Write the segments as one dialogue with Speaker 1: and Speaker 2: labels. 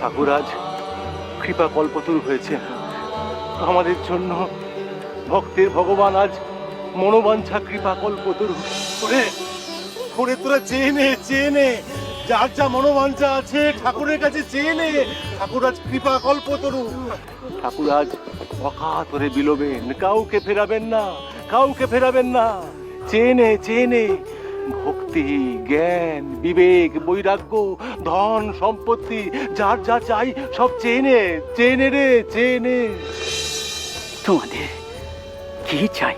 Speaker 1: ঠাকুর আজ কৃপা কল্পতরু হয়েছে। আমাদের জন্য ভক্তের ভগবান আজ মনোবাঞ্ছা কৃপা কল্পতরু
Speaker 2: ওরে তোরা চেয়ে নে চেয়ে নে যার যা মনোবাঞ্ছা আছে ঠাকুরের কাছে চেয়ে নে ঠাকুর আজ কৃপা কল্পতরু
Speaker 1: ঠাকুর আজ অকাতরে বিলোবেন। কাউকে ফেরাবেন না, কাউকে ফেরাবেন না। চেনে চেনে। ভক্তি, জ্ঞান, বিবেক, বৈরাগ্য, ধন, সম্পত্তি, যার যা চাই সব চেনে চেনে রে, চেনে।
Speaker 3: তোমাদের কি চাই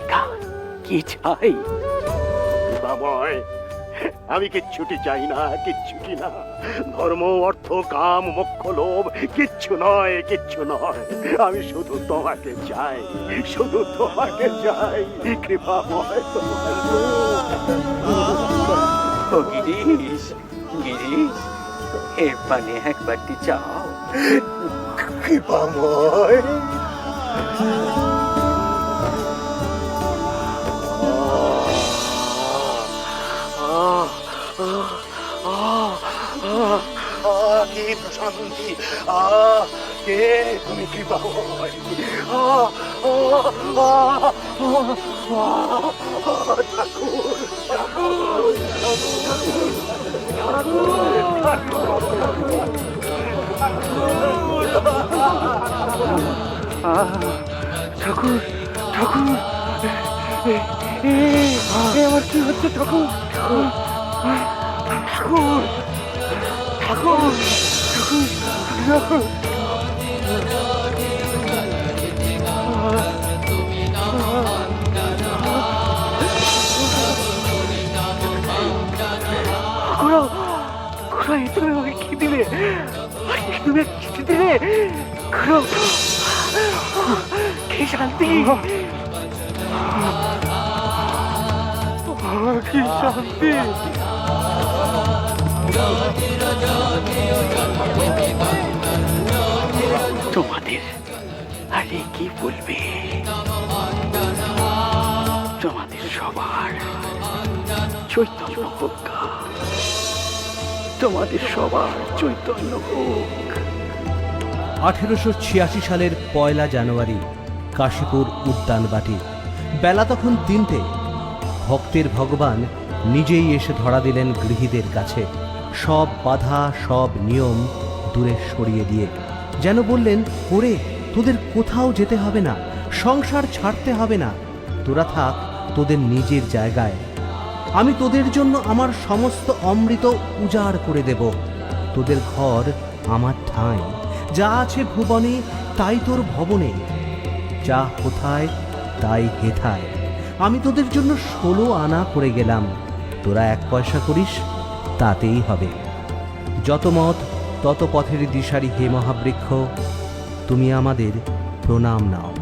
Speaker 3: কি চাই?
Speaker 2: বাবায় আমি কিচ্ছুটি চাই না কিচ্ছুটি না। ধর্ম অর্থ কাম মোক্ষ লোভ কিচ্ছু নয় কিচ্ছু নয়। আমি শুধু তোমাকে চাই শুধু তোমাকে চাই। তোমার
Speaker 3: গিরিশ গিরিশ এ পানে একবারটি চাও।
Speaker 2: কৃপাময় কি প্রশান্তি আহ কে তুমি আহ ঠাকুর ঠাকুর
Speaker 1: আমার কি হচ্ছে ঠাকুর ঠাকুর ঠাকুর ঠাকুর ঠাকুর তুমি আমাকে কি দিলে? তুমি কি দিলে? কি শান্তি? কি শান্তি?
Speaker 3: তোমাদের আরে কি বলবে? তোমাদের সবার চৈতন্য হোক। তোমাদের সবার চৈতন্য হোক।
Speaker 4: আঠেরোশো ছিয়াশি সালের পয়লা জানুয়ারি কাশীপুর উদ্যানবাটি। বেলা তখন তিনটে। ভক্তের ভগবান নিজেই এসে ধরা দিলেন গৃহীদের কাছে। সব বাধা, সব নিয়ম দূরে সরিয়ে দিয়ে। যেন বললেন, ওরে, তোদের কোথাও যেতে হবে না, সংসার ছাড়তে হবে না। তোরা থাক, তোদের নিজের জায়গায়। আমি তোদের জন্য আমার সমস্ত অমৃত উজাড় করে দেব। তোদের ঘর আমার ঠাঁই। যা আছে ভুবনে, তাই তোর ভবনে। যা কোথায়, তাই হেথায়। আমি তোদের জন্য ষোলো আনা করে গেলাম। তোরা এক পয়সা করিস, তাতেই হবে। যত মত, তত পথের দিশারি হে মহাবৃক্ষ, তুমি আমাদের প্রণাম নাও।